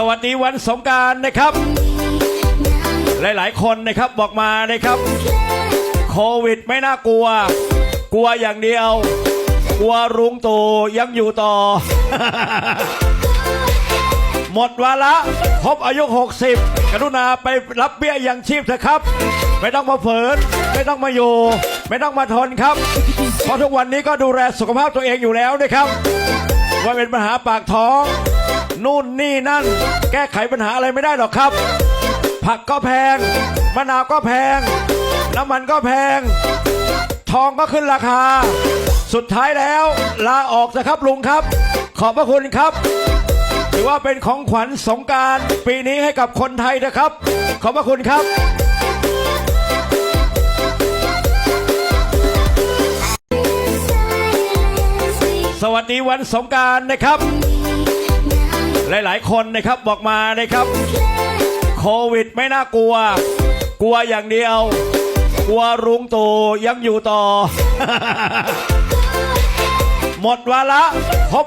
สวัสดีวันสงการนะครับ หลายๆ คนนะครับบอกมานะครับ โควิดไม่น่ากลัว กลัวอย่างเดียว กลัวรุงตู่ยังอยู่ต่อ หมดวาระครบอายุ 60 กรุณาไปรับเบี้ยยังชีพเถอะครับ ไม่ต้องมาเฝืนไม่ต้องมาอยู่ ไม่ต้องมาทนครับ เพราะทุกวันนี้ก็ดูแลสุขภาพตัวเองอยู่แล้วนะครับว่าเป็นปัญหาปากท้อง นู่นนี่นั่น แก้ไขปัญหาอะไรไม่ได้หรอกครับ ผักก็แพง มะนาวก็แพง น้ำมันก็แพง ทองก็ขึ้นราคา สุดท้ายแล้ว ลาออกนะครับลุงครับ ขอบพระคุณครับ ถือว่าเป็นของขวัญสงกรารปีนี้ให้กับคนไทยนะครับ ขอบพระคุณครับสวัสดีวันสงกรารนะครับ หลายๆ คนนะครับบอกมานะครับ โควิดไม่น่ากลัว กลัวอย่างเดียว กลัวรุงตู่ยังอยู่ต่อ หมดวาระครบ